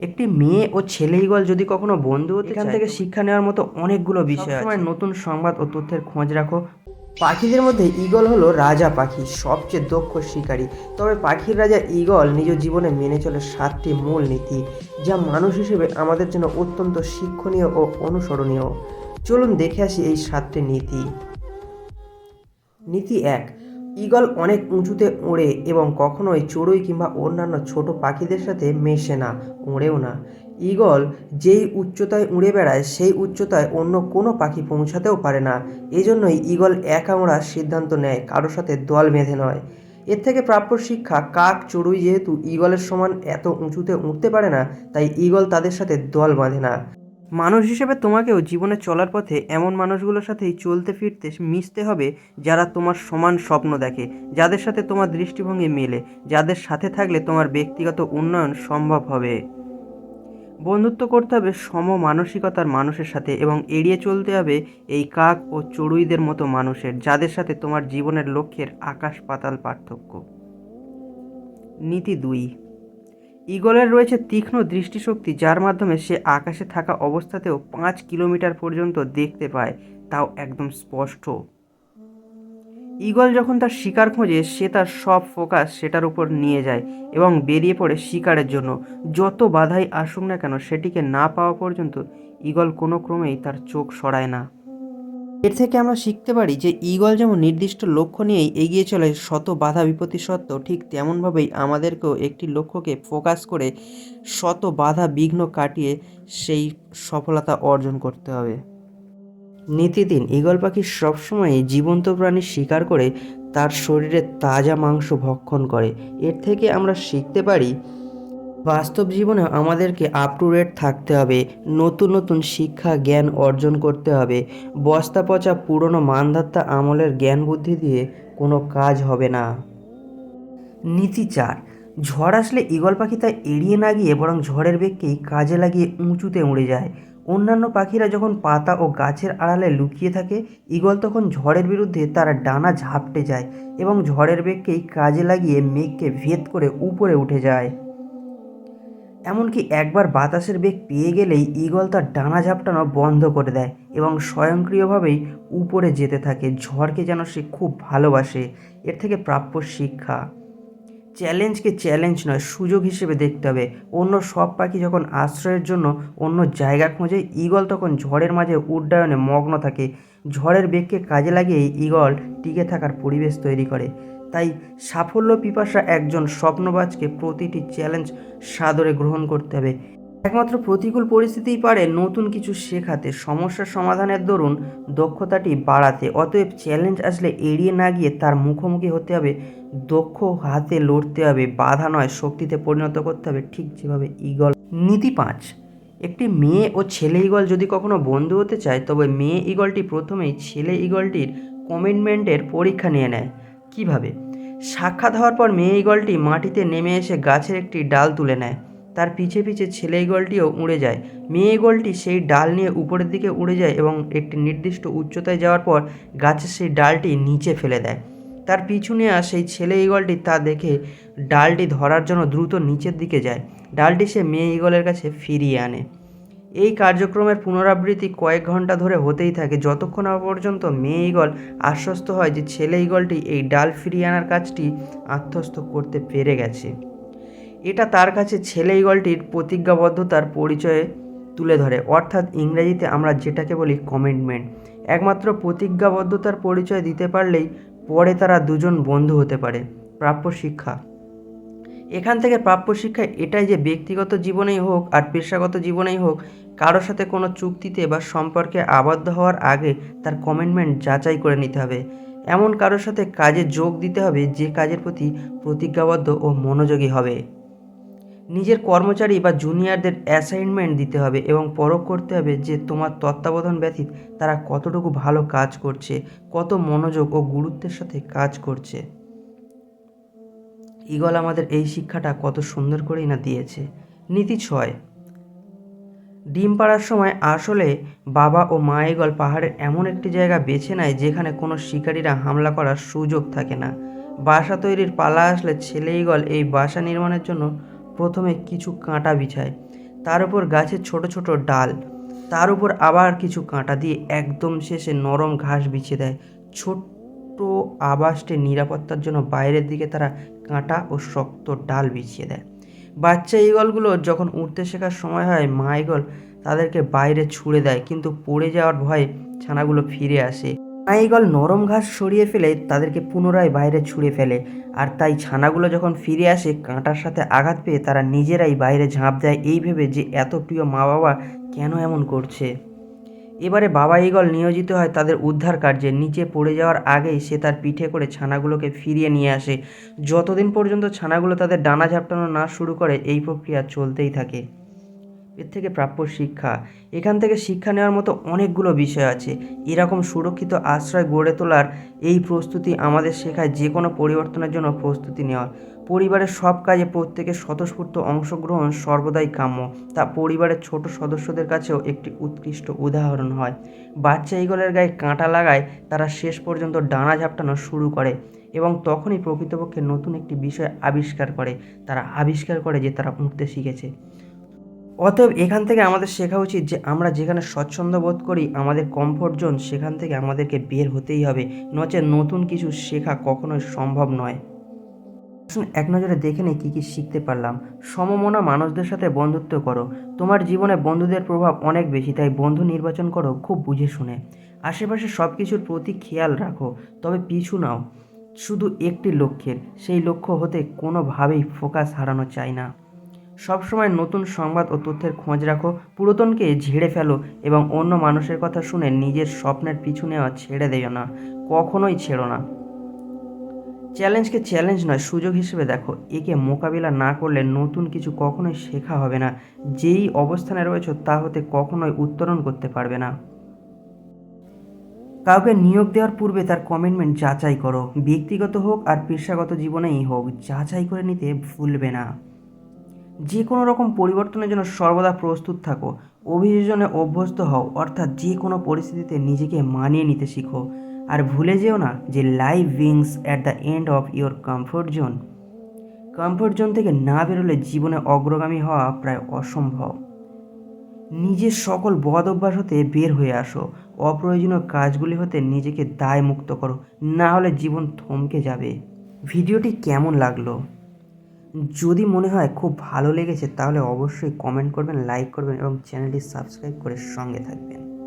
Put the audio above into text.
একটি মেয়ে ও ছেলে ঈগল যদি কখনো বন্ধু হতে এখান থেকে শিক্ষা নেওয়ার মতো অনেকগুলো বিষয় আছে। সময় নতুন সংবাদ ও তথ্যের খোঁজ রাখো। পাখিদের মধ্যে ঈগল হলো রাজা পাখি সবচেয়ে দক্ষ শিকারী। তবে পাখির রাজা ঈগল নিজ জীবনে মেনে চলে সাতটি মূল নীতি যা মানুষ হিসেবে আমাদের জন্য অত্যন্ত শিক্ষণীয় ও অনুসরণীয়। চলুন দেখে আসি এই সাতটি নীতি। নীতি এক ঈগল অনেক উঁচুতে ওড়ে এবং কখনোই চড়ুই কিংবা অন্যান্য ছোট পাখিদের সাথে মেশে না, ওড়েও না। ঈগল যেই উচ্চতায় উড়ে বেড়ায়, সেই উচ্চতায় অন্য কোনো পাখি পৌঁছাতেও পারে না। এজন্যই ঈগল একা ওড়ার সিদ্ধান্ত নেয়, কারোর সাথে দল বেঁধে নয়। এর থেকে প্রাপ্য শিক্ষা, কাক চড়ুই যেহেতু ঈগলের সমান এত উঁচুতে উঠতে পারে না, তাই ঈগল তাদের সাথে দল বাঁধে না। মানুষ হিসেবে তোমাকেও জীবনে চলার পথে এমন মানুষগুলোর সাথেই চলতে ফিরতে মিশতে হবে যারা তোমার সমান স্বপ্ন দেখে, যাদের সাথে তোমার দৃষ্টিভঙ্গি মেলে, যাদের সাথে থাকলে তোমার ব্যক্তিগত উন্নয়ন সম্ভব হবে। বন্ধুত্ব করতে হবে সম মানসিকতার মানুষের সাথে এবং এড়িয়ে চলতে হবে এই কাক ও চড়ুইদের মতো মানুষের, যাদের সাথে তোমার জীবনের লক্ষ্যের আকাশ পাতাল পার্থক্য। নীতি দুই ঈগলের রয়েছে তীক্ষ্ণ দৃষ্টিশক্তি, যার মাধ্যমে সে আকাশে থাকা অবস্থাতেও পাঁচ কিলোমিটার পর্যন্ত দেখতে পায়, তাও একদম স্পষ্ট। ঈগল যখন তার শিকার খোঁজে, সে তার সব ফোকাস সেটার উপর নিয়ে যায় এবং বেরিয়ে পড়ে শিকারের জন্য। যত বাধাই আসুক না কেন, সেটিকে না পাওয়া পর্যন্ত ঈগল কোনো ক্রমেই তার চোখ সরায় না। এর থেকে আমরা শিখতে পারি যে ঈগল যেমন নির্দিষ্ট লক্ষ্য নিয়েই এগিয়ে চলে শত বাধা বিপত্তি সত্ত্বেও ঠিক তেমনভাবেই আমাদেরকেও একটি লক্ষ্যকে ফোকাস করে শত বাধা বিঘ্ন কাটিয়ে সেই সফলতা অর্জন করতে হবে। নীতি তিন ঈগল পাখি সবসময় জীবন্ত প্রাণী শিকার করে তার শরীরে তাজা মাংস ভক্ষণ করে। এর থেকে আমরা শিখতে পারি বাস্তব জীবনে আমাদেরকে আপ টু ডেট থাকতে হবে, নতুন নতুন শিক্ষা, জ্ঞান অর্জন করতে হবে। বস্তা পচা পুরনো মানধাত্তা আমলের জ্ঞান বুদ্ধি দিয়ে কোনো কাজ হবে না। নীতি চার, ঝড় আসলে ঈগল পাখি তা এড়িয়ে না গিয়ে বরং ঝড়ের বেগকেই কাজে লাগিয়ে উঁচুতে উড়ে যায়। অন্যান্য পাখিরা যখন পাতা ও গাছের আড়ালে লুকিয়ে থাকে, ঈগল তখন ঝড়ের বিরুদ্ধে তার ডানা ঝাপটে যায় এবং ঝড়ের বেগকেই কাজে লাগিয়ে মেঘকে ভেদ করে উপরে উঠে যায়। এমনকি একবার বাতাসের বেগ পেয়ে গেলেই ঈগল তার ডানা ঝাপটানো বন্ধ করে দেয় এবং স্বয়ংক্রিয়ভাবেই উপরে যেতে থাকে। ঝড়কে যেন সে খুব ভালোবাসে। এর থেকে প্রাপ্য শিক্ষা। চ্যালেঞ্জকে চ্যালেঞ্জ নয়, সুযোগ হিসেবে দেখতে হবে। অন্য সব পাখি যখন আশ্রয়ের জন্য অন্য জায়গা খোঁজে, ঈগল তখন ঝড়ের মাঝে উড্ডয়নে মগ্ন থাকে। ঝড়ের বেগকে কাজে লাগিয়ে ঈগল টিকে থাকার পরিবেশ তৈরি করে। তাই সাফল্য পিপাসা একজন স্বপ্নবাজকে প্রতিটি চ্যালেঞ্জ সাদরে গ্রহণ করতে হবে। একমাত্র প্রতিকূল পরিস্থিতিই পারে নতুন কিছু শেখাতে। সমস্যার সমাধানের দরুন দক্ষতাটি বাড়াতে। অতএব চ্যালেঞ্জ আসলে এড়িয়ে না গিয়ে তার মুখোমুখি হতে হবে। দক্ষ হাতে লড়তে হবে। বাধা নয়, শক্তিতে পরিণত করতে হবে। ঠিক যেভাবে ঈগল নীতি পাঁচ। একটি মেয়ে ও ছেলে ঈগল যদি কখনো বন্ধু হতে চায়, তবে মেয়ে ঈগলটি প্রথমেই ছেলে ঈগলটির কমিটমেন্টের পরীক্ষা নিয়ে নেয়। কীভাবে? সাক্ষাৎ হওয়ার পর মেয়ে ঈগলটি মাটিতে নেমে এসে গাছের একটি ডাল তুলে নেয়। তার পিছে পিছে ছেলে ঈগলটিও উড়ে যায়। মেয়ে ঈগলটি সেই ডাল নিয়ে উপরের দিকে উড়ে যায় এবং একটি নির্দিষ্ট উচ্চতায় যাওয়ার পর গাছের সেই ডালটি নিচে ফেলে দেয়। তার পিছু নেওয়া সেই ছেলে ঈগলটি তা দেখে ডালটি ধরার জন্য দ্রুত নিচের দিকে যায়। ডালটি সে মেয়ে ঈগলের কাছে ফিরিয়ে আনে। এই কার্যক্রমের পুনরাবৃত্তি কয়েক ঘণ্টা ধরে হতেই থাকে। যতক্ষণ পর্যন্ত মেয়ে ঈগল আশ্বস্ত হয় যে ছেলে ঈগলটি এই ডাল ফিরিয়ে আনার কাজটি আত্মস্থ করতে পেরে গেছে। এটা তার কাছে ছেলে ঈগলটির প্রতিজ্ঞাবদ্ধতার পরিচয়ে তুলে ধরে। অর্থাৎ ইংরেজিতে আমরা যেটাকে বলি কমিটমেন্ট। একমাত্র প্রতিজ্ঞাবদ্ধতার পরিচয় দিতে পারলেই পরে তারা দুজন বন্ধু হতে পারে, প্রাপ্য শিক্ষা। এখান থেকে প্রাপ্য শিক্ষা এটাই যে ব্যক্তিগত জীবনেই হোক আর পেশাগত জীবনেই হোক কারোর সাথে কোনো চুক্তিতে বা সম্পর্কে আবদ্ধ হওয়ার আগে তার কমিটমেন্ট যাচাই করে নিতে হবে। এমন কারোর সাথে কাজে যোগ দিতে হবে যে কাজের প্রতি প্রতিজ্ঞাবদ্ধ ও মনোযোগী হবে। নিজের কর্মচারী বা জুনিয়রদের অ্যাসাইনমেন্ট দিতে হবে এবং পরখ করতে হবে যে তোমার তত্ত্বাবধান ব্যতীত তারা কতটুকু ভালো কাজ করছে, কত মনোযোগ ও গুরুত্বের সাথে কাজ করছে। ঈগল আমাদের এই শিক্ষাটা কত সুন্দর করেই না দিয়েছে। নীতি ছয়। ডিম পাড়ার সময় আসলে বাবা ও মা ঈগল পাহাড়ের এমন একটি জায়গা বেছে নেয় যেখানে কোনো শিকারীরা হামলা করার সুযোগ থাকে না। বাসা তৈরির পালা আসলে ছেলে ঈগল এই বাসা নির্মাণের জন্য প্রথমে কিছু কাঁটা বিছায়, তার উপর গাছের ছোট ছোট ডাল, তার উপর আবার কিছু কাঁটা দিয়ে একদম শেষে নরম ঘাস বিছিয়ে দেয়। ছোট্ট আবাসটি নিরাপত্তার জন্য বাইরের দিকে তারা কাঁটা ও শক্ত ডাল বিছিয়ে দেয়। বাচ্চা ইগলগুলো যখন উঠতে শেখার সময় হয়, মা ইগল তাদেরকে বাইরে ছুঁড়ে দেয়, কিন্তু পড়ে যাওয়ার ভয়ে ছানাগুলো ফিরে আসে। মা ইগল নরম ঘাস সরিয়ে ফেলে তাদেরকে পুনরায় বাইরে ছুঁড়ে ফেলে, আর তাই ছানাগুলো যখন ফিরে আসে, কাঁটার সাথে আঘাত পেয়ে তারা নিজেরাই বাইরে ঝাঁপ দেয়। এই ভেবে যে এত প্রিয় মা বাবা কেন এমন করছে? এবারে বাবা ইগল নিয়োজিত হয় তাদের উদ্ধার কার্যে। নিচে পড়ে যাওয়ার আগেই সে তার পিঠে করে ছানাগুলোকে ফিরিয়ে নিয়ে আসে। যতদিন পর্যন্ত ছানাগুলো তাদের ডানা ঝাপটানো না শুরু করে, এই প্রক্রিয়া চলতেই থাকে। এর থেকে প্রাপ্য শিক্ষা। এখান থেকে শিক্ষা নেওয়ার মতো অনেকগুলো বিষয় আছে। এরকম সুরক্ষিত আশ্রয় গড়ে তোলার এই প্রস্তুতি আমাদের শেখায় যে কোনো পরিবর্তনের জন্য প্রস্তুতি নেওয়া পরিবারের সব কাজে প্রত্যেকের স্বতঃস্ফূর্ত অংশগ্রহণ সর্বদাই কাম্য। তা পরিবারের ছোট সদস্যদের কাছেও একটি উৎকৃষ্ট উদাহরণ হয়। বাচ্চা ইগলের গায়ে কাঁটা লাগায় তারা শেষ পর্যন্ত ডানা ঝাপটানো শুরু করে এবং তখনই প্রকৃতপক্ষে নতুন একটি বিষয় আবিষ্কার করে। তারা আবিষ্কার করে যে তারা উঠতে শিখেছে। অতএব এখান থেকে আমাদের শেখা উচিত যে আমরা যেখানে স্বচ্ছন্দ বোধ করি, আমাদের কমফোর্ট জোন সেখান থেকে আমাদেরকে বের হতেই হবে। নচে নতুন কিছু শেখা কখনোই সম্ভব নয়। এক নজরে দেখে নেই কী কী শিখতে পারলাম। সমমনা মানুষদের সাথে বন্ধুত্ব করো। তোমার জীবনে বন্ধুদের প্রভাব অনেক বেশি, তাই বন্ধু নির্বাচন করো, খুব বুঝে শুনে। আশেপাশে সব কিছুর প্রতি খেয়াল রাখো, তবে পিছু নাও। শুধু একটি লক্ষ্যের, সেই লক্ষ্য হতে কোনোভাবেই ফোকাস হারানো চাই না। সবসময় নতুন সংবাদ ও তথ্যের খোঁজ রাখো, পুরাতনকে ঝেড়ে ফেলো এবং অন্য মানুষের কথা শুনে নিজের স্বপ্নের পিছু নেওয়া ছেড়ে দেও না, কখনোই ছেড়ো না। চ্যালেঞ্জকে চ্যালেঞ্জ নয়, সুযোগ হিসেবে দেখো। একে মোকাবিলা না করলে নতুন কিছু কখনোই শেখা হবে না। যেই অবস্থানে রয়েছে তা হতে কখনোই উত্তরণ করতে পারবে না। কাউকে নিয়োগ দেওয়ার পূর্বে তার কমিটমেন্ট যাচাই করো। ব্যক্তিগত হোক আর পেশাগত জীবনেই হোক, যাচাই করে নিতে ভুলবে না। যে কোনো রকম পরিবর্তনের জন্য সর্বদা প্রস্তুত থাকো। অভিযোজনে অভ্যস্ত হও, অর্থাৎ যে কোনো পরিস্থিতিতে নিজেকে মানিয়ে নিতে শিখো। আর ভুলে যেও না যে live wings at the end of your comfort zone comfort zone থেকে না বেরোলে জীবনে অগ্রগামী হওয়া প্রায় অসম্ভব। নিজের সকল বদ অভ্যাস হতে বের হয়ে আসো। অপ্রয়োজনীয় কাজগুলি হতে নিজেকে দায় মুক্ত করো। না হলে জীবন থমকে যাবে। ভিডিওটি কেমন লাগল? যদি মনে হয় খুব ভালো লেগেছে তাহলে অবশ্যই কমেন্ট করবেন লাইক করবেন এবং চ্যানেলটি সাবস্ক্রাইব করে সঙ্গে থাকবেন।